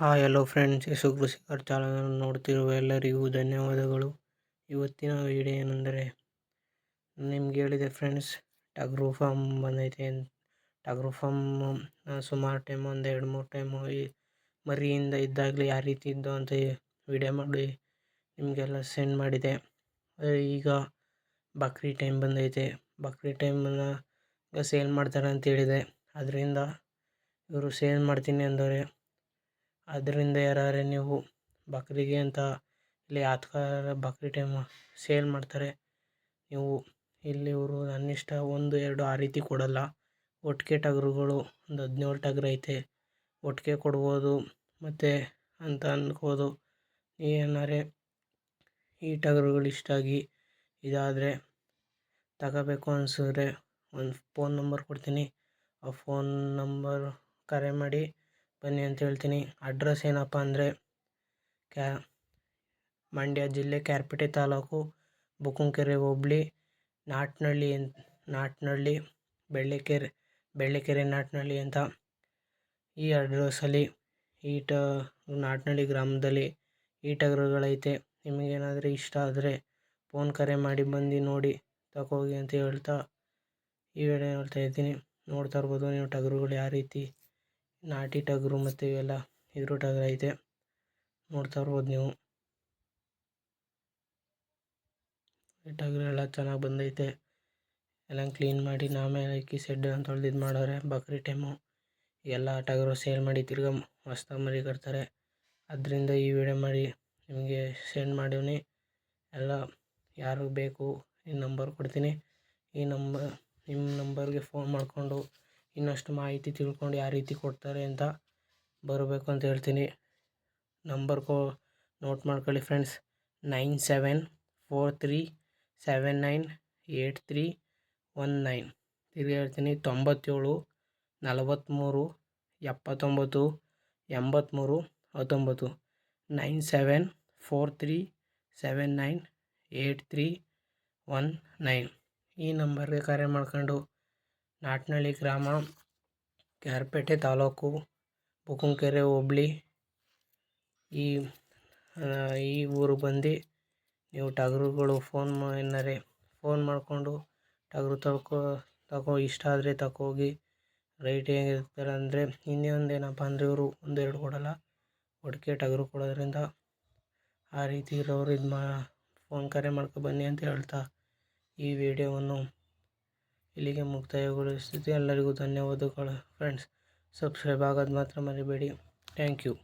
Hi hello friends Yashu Krishikar ಚಾನಲನ್ನು ನೋಡ್ತಿರುವ ಎಲ್ಲರಿಗೂ ಧನ್ಯವಾದಗಳು. ಇವತ್ತಿನ ವಿಡಿಯೋ ಏನೆಂದರೆ, ನಿಮ್ಗೆ ಹೇಳಿದೆ ಫ್ರೆಂಡ್ಸ್ ಟಗ್ರು ಫಾರ್ಮ್ ಬಂದೈತೆ. ಟಗ್ರು ಫಾರ್ಮ್ ಸುಮಾರು ಟೈಮ್ ಒಂದು ಎರಡು ಮೂರು ಟೈಮು ಈ ಮರಿಯಿಂದ ಇದ್ದಾಗಲೇ ಯಾವ ರೀತಿ ಇದ್ದೋ ಅಂತ ವಿಡಿಯೋ ಮಾಡಿ ನಿಮಗೆಲ್ಲ ಸೆಂಡ್ ಮಾಡಿದೆ. ಈಗ ಬಕ್ರಿ ಟೈಮ್ ಬಂದೈತೆ. ಬಕ್ರಿ ಟೈಮನ್ನು ಸೇಲ್ ಮಾಡ್ತಾರೆ ಅಂತ ಹೇಳಿದೆ. ಅದರಿಂದ ಇವರು ಸೇಲ್ ಮಾಡ್ತೀನಿ ಅಂದರೆ ಅದರಿಂದ ಯಾರಾರೆ ನೀವು ಬಕ್ರಿಗೆ ಅಂತ ಇಲ್ಲಿ ಆತ್ಕಾರ ಬಕ್ರಿ ಟೈಮ್ ಸೇಲ್ ಮಾಡ್ತಾರೆ, ನೀವು ಇಲ್ಲಿ ಇವರು ನನ್ನಿಷ್ಟ ಒಂದು, ಎರಡು ಆ ರೀತಿ ಕೊಡಲ್ಲ. ಒಟ್ಟಿಗೆ ಟಗರುಗಳು ಒಂದು ಹದಿನೇಳು ಟಗರು ಐತೆ. ಒಟ್ಟಿಗೆ ಕೊಡ್ಬೋದು, ಮತ್ತು ಅಂತ ಅನ್ಬೋದು. ಏನಾರೆ ಈ ಟಗರುಗಳು ಇಷ್ಟ ಆಗಿ ಇದಾದರೆ ತಗೋಬೇಕು ಅನ್ಸಿದ್ರೆ ಒಂದು ಫೋನ್ ನಂಬರ್ ಕೊಡ್ತೀನಿ. ಆ ಫೋನ್ ನಂಬರ್ ಕರೆ ಮಾಡಿ ಬನ್ನಿ ಅಂತ ಹೇಳ್ತೀನಿ. ಅಡ್ರೆಸ್ ಏನಪ್ಪ ಅಂದರೆ ಕ್ಯಾ ಮಂಡ್ಯ ಜಿಲ್ಲೆ ಕ್ಯಾರ್ಪೇಟೆ ತಾಲೂಕು ಬುಕ್ಕುಂಕೆರೆ ಹೋಬ್ಳಿ ನಾಟ್ನಳ್ಳಿ ನಾಟ್ನಳ್ಳಿ ಬೆಳ್ಳಿಕೆರೆ ಬೆಳ್ಳಿಕೆರೆ ನಾಟ್ನಳ್ಳಿ ಅಂತ ಈ ಅಡ್ರೆಸ್ಸಲ್ಲಿ ಈ ಟ ನಾಟ್ನಳ್ಳಿ ಗ್ರಾಮದಲ್ಲಿ ಈ ಟಗರುಗಳೈತೆ ನಿಮಗೇನಾದರೂ ಇಷ್ಟ ಆದರೆ ಫೋನ್ ಕರೆ ಮಾಡಿ ಬಂದು ನೋಡಿ ತಗೋಗಿ ಅಂತ ಹೇಳ್ತಾ ಈ ವೇಳೆ ಹೇಳ್ತಾ ಇದ್ದೀನಿ. ನೋಡ್ತಾ ಇರ್ಬೋದು ನೀವು ಟಗರುಗಳು ಯಾವ ರೀತಿ ನಾಟಿ ಟಗರು ಮತ್ತು ಇವೆಲ್ಲ ಇದ್ರ ಟಗರು ಐತೆ. ನೋಡ್ತಾ ಇರ್ಬೋದು ನೀವು. ಟಗರು ಎಲ್ಲ ಚೆನ್ನಾಗಿ ಬಂದೈತೆ. ಎಲ್ಲ ಕ್ಲೀನ್ ಮಾಡಿ ನಾಮೇಲೆ ಹಾಕಿ ಸೆಡ್ ಅಂತ ಇದು ಮಾಡೋರೆ, ಬಕ್ರಿ ಟೈಮು ಎಲ್ಲ ಟಗರು ಸೇಲ್ ಮಾಡಿ ತಿರ್ಗಾ ಹೊಸ್ದಾಗಿ ಮರಿ ಕಟ್ತಾರೆ. ಅದರಿಂದ ಈ ವಿಡಿಯೋ ಮಾಡಿ ನಿಮಗೆ ಸೆಂಡ್ ಮಾಡೀನಿ ಎಲ್ಲ ಯಾರು ಬೇಕು ಈ ನಂಬರ್ ಕೊಡ್ತೀನಿ. ಈ ನಂಬರ್ ನಿಮ್ಮ ನಂಬರ್ಗೆ ಫೋನ್ ಮಾಡಿಕೊಂಡು ಇನ್ನಷ್ಟು ಮಾಹಿತಿ ತಿಳ್ಕೊಂಡು ಯಾವ ರೀತಿ ಕೊಡ್ತಾರೆ ಅಂತ ಬರಬೇಕು ಅಂತ ಹೇಳ್ತೀನಿ. ನಂಬರ್ ಕೋ, ನೋಟ್ ಮಾಡ್ಕೊಳ್ಳಿ friends. Nine seven four three seven nine eight three one nine. ತಿರ್ಗಿ ಹೇಳ್ತೀನಿ, ತೊಂಬತ್ತೇಳು, ನಲವತ್ತ್ಮೂರು, ಎಪ್ಪತ್ತೊಂಬತ್ತು, ಎಂಬತ್ತ್ಮೂರು, ಹತ್ತೊಂಬತ್ತು. Nine seven four three seven nine eight three one nine. ಈ ನಂಬರ್ಗೆ ಕರೆ ಮಾಡ್ಕೊಂಡು ನಾಟ್ನಳ್ಳಿ ಗ್ರಾಮ ಕ್ಯಾರ್ಪೇಟೆ ತಾಲೂಕು ಬುಕ್ಕುಂಕೆರೆ ಹೋಬ್ಳಿ. ಈ ಈ ಊರು ಬಂದು ನೀವು ಟಗರುಗಳು ಫೋನ್ ಏನಾರೆ ಫೋನ್ ಮಾಡಿಕೊಂಡು ಟಗರು ತಗೋ ತಗೋ ಇಷ್ಟ ಆದರೆ ತಗೋಗಿ ರೈಟ್ ಹೇಗಿರ್ತಾರೆ ಅಂದರೆ ಇನ್ನೊಂದು ಏನಪ್ಪ ಅಂದರೆ ಇವರು ಒಂದೆರಡು ಕೊಡಲ್ಲ, ಒಟ್ಟಿಗೆ ಟಗರು ಕೊಡೋದ್ರಿಂದ ಆ ರೀತಿ ಇರೋರು ಇದು ಮಾ ಫೋನ್ ಕರೆ ಮಾಡ್ಕೊ ಬನ್ನಿ ಅಂತ ಹೇಳ್ತಾ ಈ ವಿಡಿಯೋವನ್ನು ಇಲ್ಲಿಗೆ ಮುಕ್ತಾಯಗೊಳಿಸುತ್ತೆ ಎಲ್ಲರಿಗೂ ಧನ್ಯವಾದಗಳು ಫ್ರೆಂಡ್ಸ್ ಸಬ್ಸ್ಕ್ರೈಬ್ ಆಗೋದು ಮಾತ್ರ ಮರಿಬೇಡಿ. Thank you